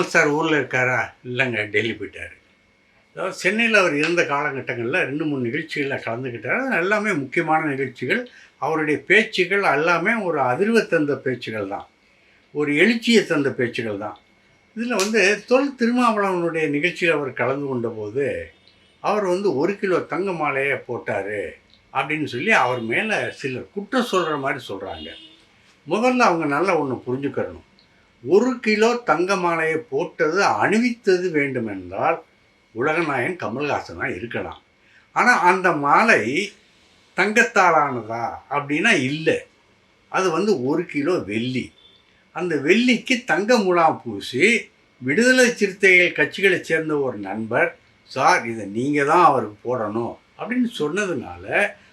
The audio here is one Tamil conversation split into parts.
கமல் சார் ஊரில் இருக்காரா? இல்லைங்க டெல்லி போயிட்டார். அதாவது சென்னையில் அவர் இருந்த காலகட்டங்களில் ரெண்டு மூணு நிகழ்ச்சிகளில் கலந்துக்கிட்டார் எல்லாமே முக்கியமான நிகழ்ச்சிகள். அவருடைய பேச்சுகள் எல்லாமே ஒரு அதிர்வை தந்த பேச்சுகள் தான். ஒரு எழுச்சியை தந்த பேச்சுகள் தான். இதில் வந்து தொல் திருமாவளவனுடைய நிகழ்ச்சியில் அவர் கலந்து கொண்ட போது அவர் வந்து ஒரு கிலோ தங்க மாலையை போட்டார் அப்படின்னு சொல்லி அவர் மேலே சிலர் குற்றம் சொல்கிற மாதிரி சொல்கிறாங்க முதல்ல அவங்க நல்லா ஒன்று புரிஞ்சுக்கிறணும். ஒரு கிலோ தங்க மாலையை போட்டது அணிவித்தது வேண்டுமென்றால் உலகநாயகன் கமல்ஹாசனாக இருக்கலாம். ஆனால் அந்த மாலை தங்கத்தாலானதா அப்படின்னா இல்லை. அது வந்து ஒரு கிலோ வெள்ளி. அந்த வெள்ளிக்கு தங்க முலாம் பூசி விடுதலை சிறுத்தைகள் கட்சிகளை சேர்ந்த ஒரு நண்பர் சார் இதை நீங்கள் தான் அவருக்கு போடணும் அப்படின்னு சொன்னதுனால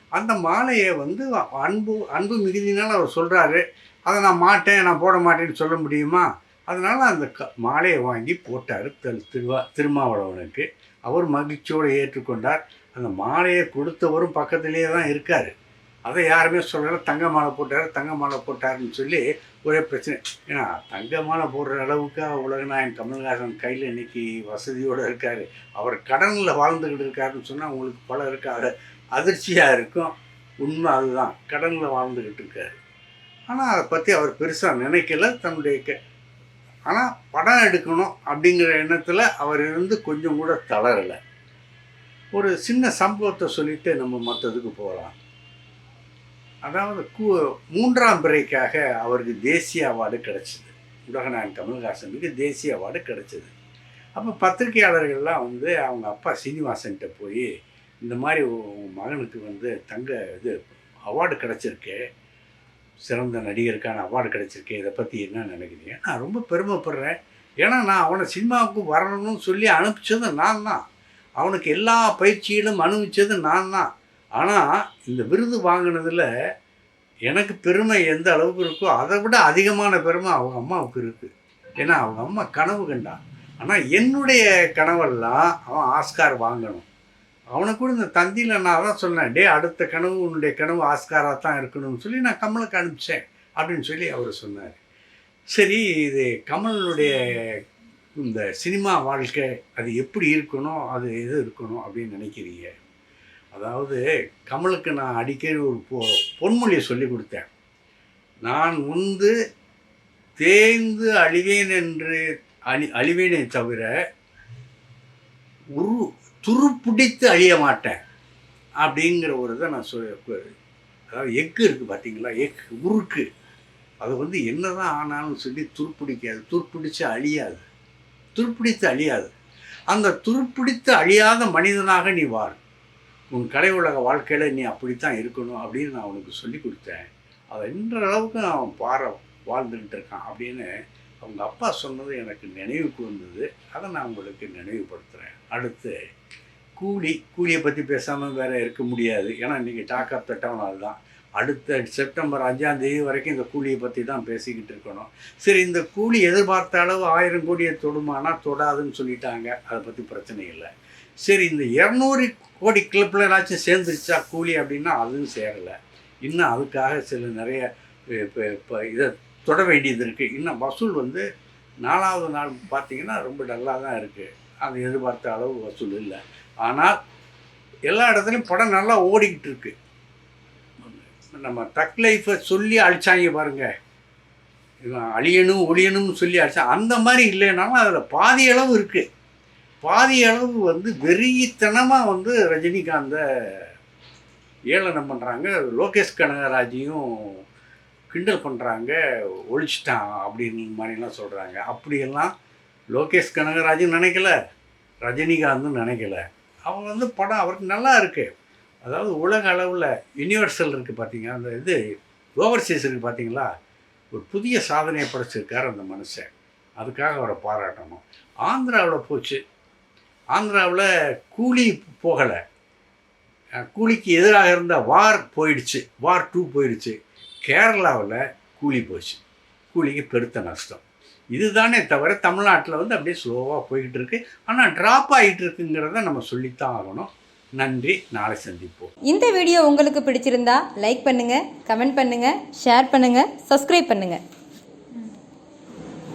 அந்த மாலையை வந்து அன்பு அன்பு மிகுதினால் அவர் சொல்கிறாரு அதை நான் மாட்டேன் நான் போட மாட்டேன்னு சொல்ல முடியுமா? அதனால் அந்த க மாலையை வாங்கி போட்டார் திரு திருவா திருமாவளவனுக்கு. அவர் மகிழ்ச்சியோடு ஏற்றுக்கொண்டார். அந்த மாலையை கொடுத்தவரும் பக்கத்திலேயே தான் இருக்கார். அதை யாருமே சொல்லலை. தங்க மாலை போட்டார் தங்க மாலை போட்டாருன்னு சொல்லி ஒரே பிரச்சனை. ஏன்னா தங்க மாலை போடுற அளவுக்கு உலகநாயகன் கமல்ஹாசன் கையில் இன்னைக்கு வசதியோடு இருக்கார். அவர் கடனில் வாழ்ந்துக்கிட்டு இருக்காருன்னு சொன்னால் உங்களுக்கு பல இருக்காது அதிர்ச்சியாக இருக்கும். உண்மை அதுதான். கடனில் வாழ்ந்துக்கிட்டு இருக்காரு. ஆனால் அதை பற்றி அவர் பெருசாக நினைக்கல தன்னுடைய க ஆனால் படம் எடுக்கணும் அப்படிங்கிற எண்ணத்தில் அவர் இருந்து கொஞ்சம் கூட தளரலை. ஒரு சின்ன சம்பவத்தை சொல்லிட்டு நம்ம மற்றதுக்கு போகலாம். அதாவது கூ மூன்றாம் பிறைக்காக அவருக்கு தேசிய அவார்டு கிடச்சிது. உலகநாயன் கமல்ஹாசனுக்கு தேசிய அவார்டு கிடச்சிது. அப்போ பத்திரிகையாளர்கள்லாம் வந்து அவங்க அப்பா சீனிவாசன்கிட்ட போய் இந்த மாதிரி உங்கள் மகனுக்கு வந்து தங்க இது அவார்டு கிடச்சிருக்கு. சிறந்த நடிகருக்கான அவார்டு கிடச்சிருக்கு. இதை பற்றி என்ன நினைக்கிறீங்க? நான் ரொம்ப பெருமைப்படுறேன். ஏன்னா நான் அவனை சினிமாவுக்கு வரணும்னு சொல்லி அனுப்பிச்சது நான் தான். அவனுக்கு எல்லா பயிற்சியிலும் அனுபவிச்சது நான் தான். ஆனால் இந்த விருது வாங்கினதில் எனக்கு பெருமை எந்த அளவுக்கு இருக்கோ அதை விட அதிகமான பெருமை அவங்க அம்மாவுக்கு இருக்குது ஏன்னா அவங்க அம்மா கனவு கண்டான் ஆனால் என்னுடைய கனவெல்லாம் அவன் ஆஸ்கார் வாங்கணும். அவனை கூட இந்த தந்தியில் நான் தான் சொன்னேன் டே அடுத்த கனவு உன்னுடைய கனவு ஆஸ்காராக தான் இருக்கணும்னு சொல்லி நான் கமலுக்கு அனுப்பிச்சேன் அப்படின்னு சொல்லி அவர் சொன்னார். சரி இது கமலுடைய இந்த சினிமா வாழ்க்கை அது எப்படி இருக்கணும் அது எது இருக்கணும் அப்படின்னு நினைக்கிறீங்க? அதாவது கமலுக்கு நான் அடிக்கடி ஒரு பொ பொன்மொழியை சொல்லி கொடுத்தேன். நான் உந்து தேய்ந்து அழிவேன் என்று அழி அழிவேனே தவிர உரு துருப்பிடித்து அழிய மாட்டேன். அப்படிங்கிற ஒரு இதை நான் சொல் அதாவது எக்கு இருக்குது பார்த்தீங்களா? எக் உருக்கு. அது வந்து என்னதான் ஆனாலும் சொல்லி துருப்பிடிக்காது. துருப்பிடித்து அழியாது. துருப்பிடித்து அழியாது. அந்த துருப்பிடித்து அழியாத மனிதனாக நீ வாழ். உன் கடை உலக வாழ்க்கையில் நீ அப்படித்தான் இருக்கணும் அப்படின்னு நான் அவனுக்கு சொல்லி கொடுத்தேன். அதை என்ற அளவுக்கு அவன் பார வாழ்ந்துக்கிட்டு இருக்கான் அப்படின்னு அவங்க அப்பா சொன்னது எனக்கு நினைவுக்கு வந்தது அதை நான் உங்களுக்கு நினைவுபடுத்துகிறேன் அடுத்து கூலி கூலியை பற்றி பேசாமல் வேறு இருக்க முடியாது. ஏன்னா இன்றைக்கி டாக் ஆஃப் த டவுன் அதுதான். அடுத்த செப்டம்பர் அஞ்சாம் தேதி வரைக்கும் இந்த கூலியை பற்றி தான் பேசிக்கிட்டு இருக்கணும். சரி இந்த கூலி எதிர்பார்த்த அளவு ஆயிரம் கோடியை தொடுமானா தொடாதுன்னு சொல்லிட்டாங்க. அதை பற்றி பிரச்சனை இல்லை. சரி இந்த இரநூறு கோடி கிளப்பில் ஏதாச்சும் சேர்ந்துருச்சா கூலி அப்படின்னா அதுவும் சேரலை. இன்னும் அதுக்காக சில நிறைய இப்போ இப்போ இதை தொட வேண்டியது இருக்குது இன்னும் வசூல் வந்து நாலாவது நாள் பார்த்தீங்கன்னா ரொம்ப டல்லாக தான் இருக்குது அது எதிர்பார்த்த அளவு வசூல் இல்லை. ஆனால் எல்லா இடத்துலையும் படம் நல்லா ஓடிக்கிட்டு இருக்கு. நம்ம தக் லைஃப்பை சொல்லி அழிச்சாங்க பாருங்கள் இவன் அழியணும் ஒழியணும்னு சொல்லி அழிச்சா அந்த மாதிரி இல்லைனாலும் அதில் பாதி அளவு இருக்குது பாதி அளவு வந்து வெறித்தனமாக வந்து ரஜினிகாந்தை ஏளனம் பண்ணுறாங்க லோகேஷ் கனகராஜையும் கிண்டல் பண்ணுறாங்க ஒழிச்சிட்டான் அப்படின்னு மாதிரிலாம் சொல்கிறாங்க அப்படியெல்லாம் லோகேஷ் கனகராஜும் நினைக்கல ரஜினிகாந்தும் நினைக்கல. அவங்க வந்து படம் அவருக்கு நல்லா இருக்குது அதாவது உலக அளவில் யூனிவர்சல் இருக்குது பார்த்தீங்க அந்த இது ஓவர்சீஸ் இருக்குது பார்த்தீங்களா ஒரு புதிய சாதனையை படைச்சிருக்கார் அந்த மனுஷன். அதுக்காக அவரை பாராட்டணும். ஆந்திராவில் போச்சு. ஆந்திராவில் கூலி போகலை. கூலிக்கு எதிராக இருந்த வார் போயிடுச்சு. வார் டூ போயிடுச்சு. கேரளாவில் கூலி போச்சு. கூலிக்கு பெருத்த நஷ்டம். இதுதானே தவிர தமிழ்நாட்டில் வந்து அப்படியே ஸ்லோவாக போய்கிட்டு இருக்கு. ஆனால் ட்ராப் ஆகிட்டு இருக்குங்கிறத நம்ம சொல்லித்தான் ஆகணும். நன்றி. நாளை சந்திப்போம். இந்த வீடியோ உங்களுக்கு பிடிச்சிருந்தா லைக் பண்ணுங்கள் கமெண்ட் பண்ணுங்கள் ஷேர் பண்ணுங்கள் சப்ஸ்கிரைப் பண்ணுங்கள்